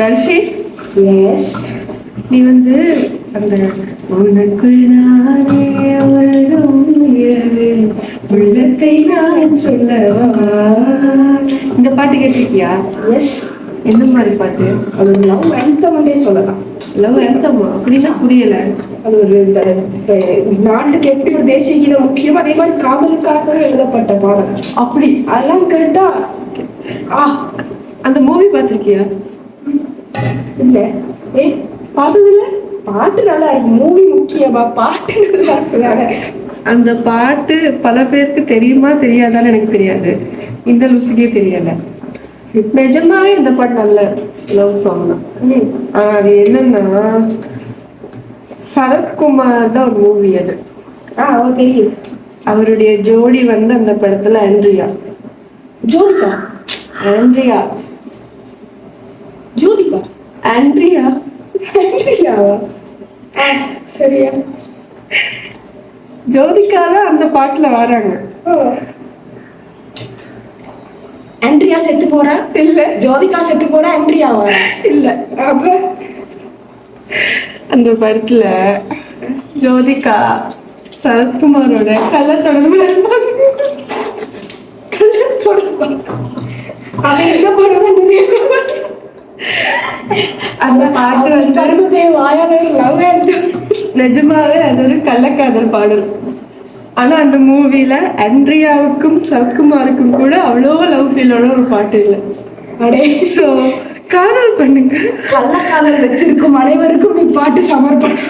Darshi S நீ வந்து அந்த உனக்குள் நானே உலகம் உள்ளத்தை நான் சொல்லவா? இந்த பாட்டு கேட்டிருக்கியா? எஸ் எந்த மாதிரி பாட்டு? அது ஒரு லவ் அந்தமண்டே சொல்லலாம். லவ் எந்தம்மா அப்படின்னா புரியல. அது ஒரு இந்த நாட்டுக்கு எப்படி ஒரு தேசிய கீதம் முக்கியம் அதே மாதிரி காதலுக்காக எழுதப்பட்ட பாடல். அப்படி. அதெல்லாம் கேட்டா ஆ அந்த மூவி பார்த்திருக்கியா? இல்ல. ஏய் பார்த்ததில்ல பாட்டு நல்லா இருக்கு. மூவி முக்கியமா பாட்டு நல்லா இருக்குதானே? அந்த பாட்டு பல பேருக்கு தெரியுமா தெரியாதான்னு எனக்கு தெரியாது. இந்த லூசுக்கே தெரியல. நிஜமாவே இந்த பாட்டு நல்ல லவ் சாங் தான். அது என்னன்னா சரத்குமார் தான் ஒரு மூவி அது. ஆ ஓ தெரியும் அவருடைய ஜோடி வந்து அந்த படத்துல ஆண்ட்ரியா. ஜோதிகா ஆண்ட்ரியா. ஆண்ட்ரியா ஆண்ட்ரியாவா சரியா. ஜோதிகா தான் அந்த பாட்டுல வராங்க. ஆண்ட்ரியா செத்து போறா? இல்ல. ஜோதிகா செத்து போறா ஆண்ட்ரியாவா இல்ல. அப்ப அந்த படத்துல ஜோதிகா சரத்குமாரோட கள்ள தொடர்பு இருப்பாங்க. அது என்ன பண்ணுறது அந்த பாட்டு வந்து கருமதே வாயான லவ் நிஜமாவே அது ஒரு கள்ளக்காதல் பாடல். ஆனா அந்த மூவில அண்ட்ரியாவுக்கும் சரத்குமாருக்கும் கூட அவ்வளோ லவ் ஃபீலோட ஒரு பாட்டு இல்லை அடே. ஸோ காதல் பண்ணுங்க. கள்ளக்காதல் வச்சிருக்கும் அனைவருக்கும் இப்பாட்டு சமர்ப்பணம்.